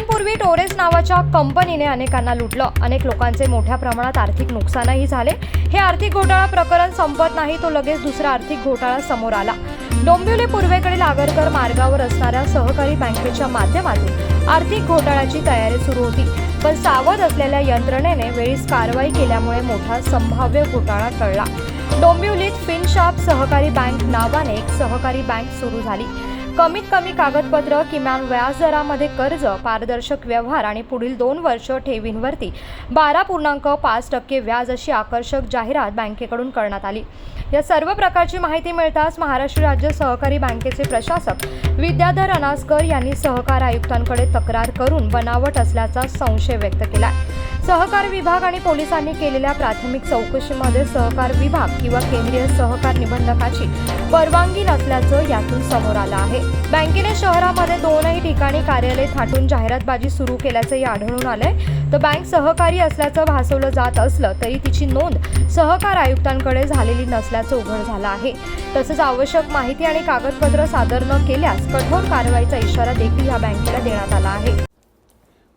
वर्षांपूर्वी टोरेस नावाच्या कंपनीने अनेकांना लुटलं. अनेक लोकांचे मोठ्या प्रमाणात आर्थिक नुकसानही झाले. हे आर्थिक घोटाळा प्रकरण संपत नाही तो लगेच दुसरा आर्थिक घोटाळा समोर आला. डोंबिवली पूर्वेकडील आगरकर मार्गावर असणाऱ्या सहकारी बँकेच्या माध्यमातून आर्थिक घोटाळ्याची तयारी सुरू होती. पण सावध असलेल्या यंत्रणेने वेळीच कारवाई केल्यामुळे मोठा संभाव्य घोटाळा टळला. डोंबिवलीत फिनशॉप सहकारी बँक नावाने एक सहकारी बँक सुरू झाली. कमीत कमी कागदपत्र किमान व्याजदरामध्ये कर्ज पारदर्शक व्यवहार आणि पुढील दोन वर्ष ठेवींवरती बारा पूर्णांक पाच टक्के व्याज अशी आकर्षक जाहिरात बँकेकडून करण्यात आली. या सर्व प्रकारची माहिती मिळताच महाराष्ट्र राज्य सहकारी बँकेचे प्रशासक विद्याधर अनासकर यांनी सहकार आयुक्तांकडे तक्रार करून बनावट असल्याचा संशय व्यक्त केला सहकार विभाग आणि पोलिसांनी केलेल्या प्राथमिक चौकशीमध्ये सहकार विभाग किंवा केंद्रीय सहकार निबंधकाची परवानगी नसल्याचं यातून समोर आलं आहे. बँकेने शहरामध्ये दोनही ठिकाणी कार्यालय थाटून जाहिरातबाजी सुरू केल्याचंही आढळून आलंय. तर बँक सहकारी असल्याचं भासवलं जात असलं तरी तिची नोंद सहकार आयुक्तांकडे झालेली नसल्याचं उघड झालं आहे. तसंच आवश्यक माहिती आणि कागदपत्र सादर न केल्यास कठोर कारवाईचा इशारा देखील या बँकेला देण्यात आला आहे.